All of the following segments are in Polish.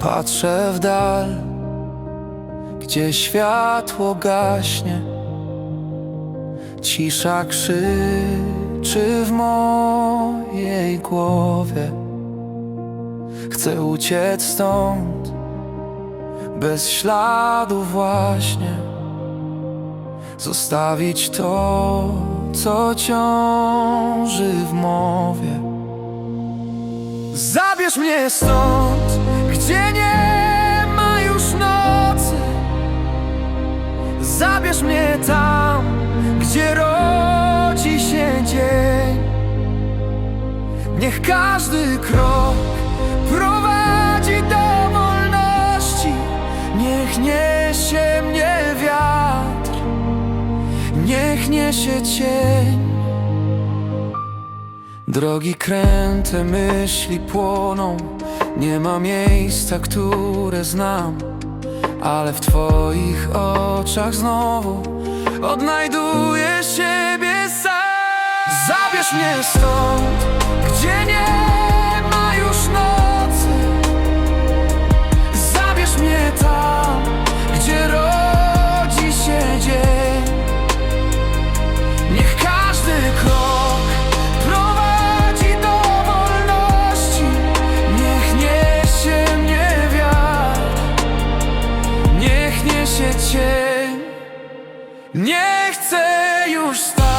Patrzę w dal, gdzie światło gaśnie. Cisza krzyczy w mojej głowie. Chcę uciec stąd, bez śladu właśnie. Zostawić to, co ciąży w mowie. Zabierz mnie stąd, gdzie nie ma już nocy. Zabierz mnie tam, gdzie rodzi się dzień. Niech każdy krok prowadzi do wolności. Niech niesie mnie wiatr, niech niesie cień. Drogi kręte myśli płoną Nie ma miejsca, które znam Ale w Twoich oczach znowu Odnajduję siebie sam. Zabierz mnie stąd, gdzie nie chcę już stać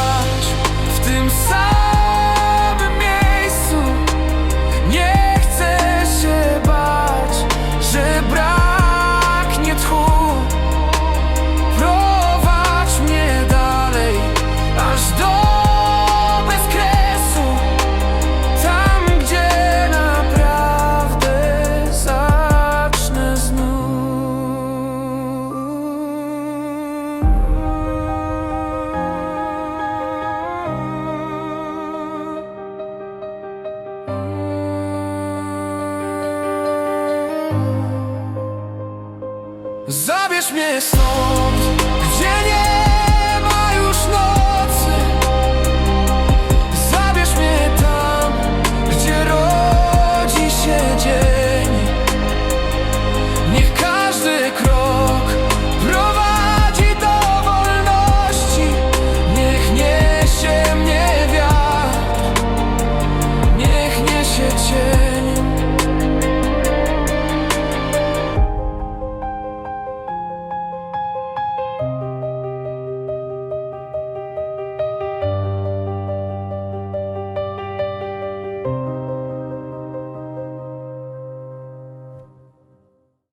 Zabierz mnie stąd, gdzie nie